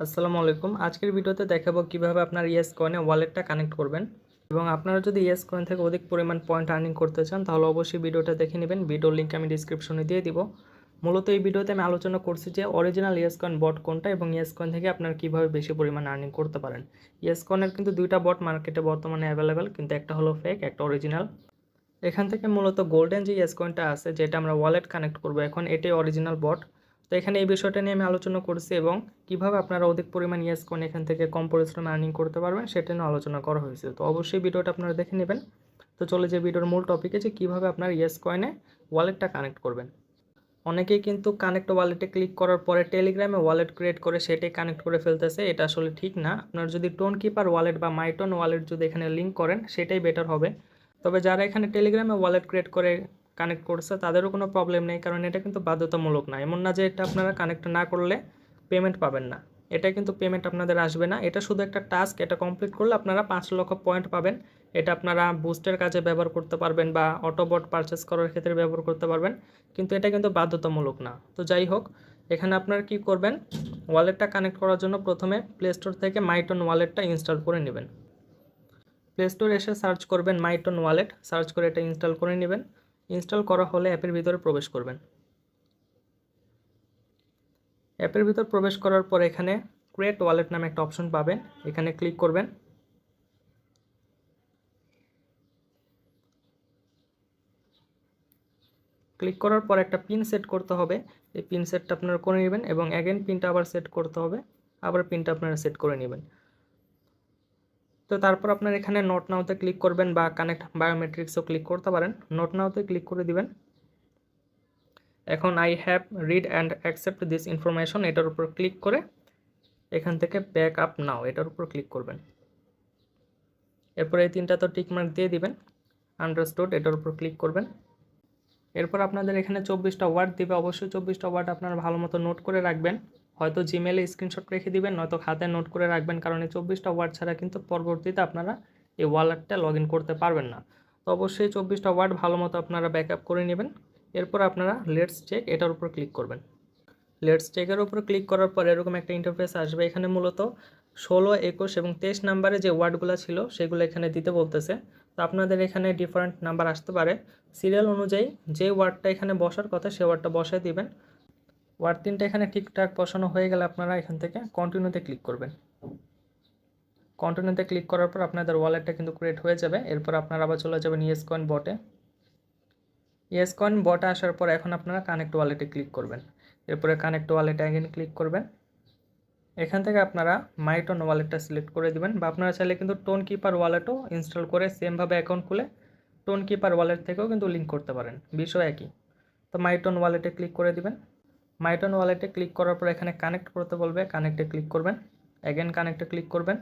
আসসালামু আলাইকুম। আজকের ভিডিওতে দেখাবো কীভাবে আপনার ইয়েস কয়েনে ওয়ালেটটা কানেক্ট করবেন এবং আপনারা যদি ইয়েস কয়েন থেকে অধিক পরিমাণ পয়েন্ট আর্নিং করতে চান, তাহলে অবশ্যই ভিডিওটা দেখে নেবেন। ভিডিওর লিঙ্ক আমি ডিসক্রিপশনে দিয়ে দিব। মূলত এই ভিডিওতে আমি আলোচনা করছি যে অরিজিনাল ইয়েস কয়েন বট কোনটা এবং ইয়েস কয়েন থেকে আপনারা কীভাবে বেশি পরিমাণ আর্নিং করতে পারেন। ইয়েস কয়েনের কিন্তু দুইটা বট মার্কেটে বর্তমানে অ্যাভেলেবেল, কিন্তু একটা হলো ফেক, একটা অরিজিনাল। এখান থেকে মূলত গোল্ডেন যে ইয়েস কয়েনটা আছে, যেটা আমরা ওয়ালেট কানেক্ট করব, এখন এটাই অরিজিনাল বট। তো এখানে এই বিষয়টা নিয়ে আমি আলোচনা করছি এবং কীভাবে আপনারা অধিক পরিমাণ ইয়েস কয়েন এখান থেকে কম পরিশ্রমে আর্নিং করতে পারবেন সেটা নিয়ে আলোচনা করা হয়েছে। তো অবশ্যই ভিডিওটা আপনারা দেখে নেবেন। তো চলে যে ভিডিওর মূল টপিকে যে কীভাবে আপনার ইয়েস কয়েনে ওয়ালেটটা কানেক্ট করবেন। অনেকেই কিন্তু কানেক্ট ওয়ালেটে ক্লিক করার পরে টেলিগ্রামে ওয়ালেট ক্রিয়েট করে সেটাই কানেক্ট করে ফেলতেছে, এটা আসলে ঠিক না। আপনার যদি টোন কিপার ওয়ালেট বা মাইটন ওয়ালেট যদি এখানে লিঙ্ক করেন, সেটাই বেটার হবে। তবে যারা এখানে টেলিগ্রামে ওয়ালেট ক্রিয়েট করে কানেক্ট করছে, তাদেরও কোনো প্রবলেম নেই, কারণ এটা কিন্তু বাধ্যতামূলক না। এমন না যে এটা আপনারা কানেক্ট না করলে পেমেন্ট পাবেন না। এটা কিন্তু পেমেন্ট আপনাদের আসবে না। এটা শুধু একটা টাস্ক এটা কমপ্লিট করলে আপনারা পাঁচ লক্ষ পয়েন্ট পাবেন। এটা আপনারা বুস্টের কাজে ব্যবহার করতে পারবেন বা অটোবট পারচেস করার ক্ষেত্রে ব্যবহার করতে পারবেন, কিন্তু এটা কিন্তু বাধ্যতামূলক না। তো যাই হোক, এখানে আপনারা কি করবেন? ওয়ালেটটা কানেক্ট করার জন্য প্রথমে প্লে স্টোর থেকে মাইটন ওয়ালেটটা ইনস্টল করে নেবেন। প্লে স্টোরে এসে সার্চ করবেন মাইটন ওয়ালেট সার্চ করে এটা ইনস্টল করে নেবেন। ইনস্টল করা হলে অ্যাপের ভিতরে প্রবেশ করবেন। অ্যাপের ভিতর প্রবেশ করার পর এখানে ক্রিয়েট ওয়ালেট নামে একটা অপশন পাবেন। এখানে ক্লিক করবেন। ক্লিক করার পর একটা পিন সেট করতে হবে। এই পিন সেটটা আপনারা করে নেবেন এবং অ্যাগেন পিনটা আবার সেট করতে হবে। আবার পিনটা আপনারা সেট করে নেবেন। তো তারপর আপনার এখানে নোট নাওতে ক্লিক করবেন বা কানেক্ট বায়োমেট্রিক্সও ক্লিক করতে পারেন। নোট নাওতে ক্লিক করে দিবেন। এখন I have read and accept this information এটার উপর ক্লিক করে এখান থেকে ব্যাক আপ নাও এটার উপর ক্লিক করবেন। এরপর এই তিনটা তো টিকমার্ক দিয়ে দিবেন। আন্ডারস্টুড এটার উপর ক্লিক করবেন। এরপর আপনাদের এখানে চব্বিশটা ওয়ার্ড দিবে। অবশ্যই চব্বিশটা ওয়ার্ড আপনারা ভালো মতো নোট করে রাখবেন। হয়তো জিমেলে স্ক্রিনশট রেখে দিবেন, নয়তো খাতে নোট করে রাখবেন, কারণ এই চব্বিশটা ওয়ার্ড ছাড়া কিন্তু পরবর্তীতে আপনারা এই ওয়ালেটটা লগ করতে পারবেন না। তো অবশ্যই চব্বিশটা ওয়ার্ড ভালো মতো আপনারা ব্যাকআপ করে নেবেন। এরপর আপনারা লেটস চেক এটার উপর ক্লিক করবেন। লেটস চেকের উপর ক্লিক করার পর এরকম একটা ইন্টারফেস আসবে। এখানে মূলত ষোলো, একুশ এবং তেইশ নাম্বারে যে ওয়ার্ডগুলো ছিল, সেগুলো এখানে দিতে বলতেছে। তো আপনাদের এখানে ডিফারেন্ট নাম্বার আসতে পারে। সিরিয়াল অনুযায়ী যে ওয়ার্ডটা এখানে বসার কথা, সে ওয়ার্ডটা বসায় দিবেন। ওয়ার্ড তিনটা এখানে ঠিকঠাক বসানো হয়ে গেলে আপনারা এখান থেকে কন্টিনিউতে ক্লিক করবেন। কন্টিনিউতে ক্লিক করার পর আপনাদের ওয়ালেটটা কিন্তু ক্রিয়েট হয়ে যাবে। এরপর আপনারা আবার চলে যাবেন ইয়েস কয়েন বটে ইয়েস কয়েন বটে আসার পর এখন আপনারা কানেক্ট ওয়ালেটে ক্লিক করবেন। এরপরে কানেক্ট ওয়ালেটে অ্যাগেন ক্লিক করবেন। এখান থেকে আপনারা মাইটন ওয়ালেটটা সিলেক্ট করে দিবেন বা আপনারা চাইলে কিন্তু টোন কিপার ওয়ালেটও ইনস্টল করে সেমভাবে অ্যাকাউন্ট খুলে টোন কিপার ওয়ালেট থেকেও কিন্তু লিঙ্ক করতে পারেন। বিষয় একই। তো মাইটন ওয়ালেটে ক্লিক করে দিবেন। মাইটন ওয়ালেটে ক্লিক করার পর এখানে কানেক্ট করতে বলবে। কানেক্টে ক্লিক করবেন। অ্যাগেন কানেক্টে ক্লিক করবেন।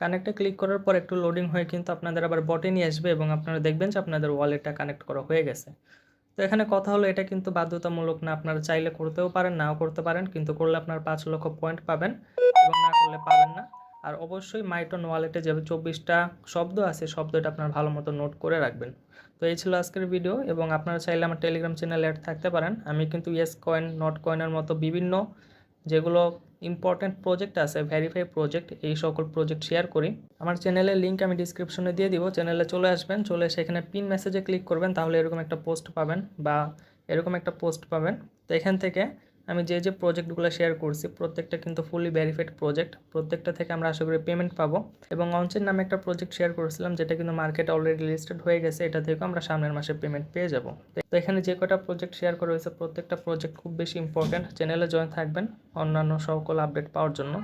কানেক্টে ক্লিক করার পর একটু লোডিং হয়ে কিন্তু আপনাদের আবার বটে নিয়ে আসবে এবং আপনারা দেখবেন যে আপনাদের ওয়ালেটটা কানেক্ট করা হয়ে গেছে। তো এখানে কথা হলো, এটা কিন্তু বাধ্যতামূলক না, আপনারা চাইলে করতেও পারেন, নাও করতে পারেন, কিন্তু করলে আপনার পাঁচ লক্ষ পয়েন্ট পাবেন এবং না করলে পাবেন না। আর অবশ্যই মাইটন ওয়ালেটে যে চব্বিশটা শব্দ আছে, শব্দটা আপনার ভালো মতো নোট করে রাখবেন। তো এই ছিল আজকের ভিডিও এবং আপনারা চাইলে আমার টেলিগ্রাম চ্যানেলে অ্যাড থাকতে পারেন। আমি কিন্তু ইয়েস কয়েন নট কয়েনের মতো বিভিন্ন যেগুলো ইম্পর্ট্যান্ট প্রজেক্ট আছে ভেরিফাই প্রজেক্ট এই সকল প্রজেক্ট শেয়ার করি। আমার চ্যানেলের লিঙ্ক আমি ডিসক্রিপশনে দিয়ে দিব। চ্যানেলে চলে আসবেন, চলে সেখানে পিন মেসেজে ক্লিক করবেন, তাহলে এরকম একটা পোস্ট পাবেন বা এরকম একটা পোস্ট পাবেন। তো এখান থেকে আমি যে যে প্রজেক্টগুলো শেয়ার করছি, প্রত্যেকটা কিন্তু ফুলি ভেরিফাইড প্রজেক্ট প্রত্যেকটা থেকে আমরা আশা করি পেমেন্ট পাবো। এবং অঞ্চের নামে একটা প্রজেক্ট শেয়ার করেছিলাম, যেটা কিন্তু মার্কেট অলরেডি লিস্টেড হয়ে গেছে, এটা থেকেও আমরা সামনের মাসে পেমেন্ট পেয়ে যাব। তো এখানে যে কটা প্রজেক্ট শেয়ার করা হয়েছে, প্রত্যেকটা প্রজেক্ট খুব বেশি ইম্পর্ট্যান্ট চ্যানেলে জয়েন থাকবেন অন্যান্য সকল আপডেট পাওয়ার জন্য।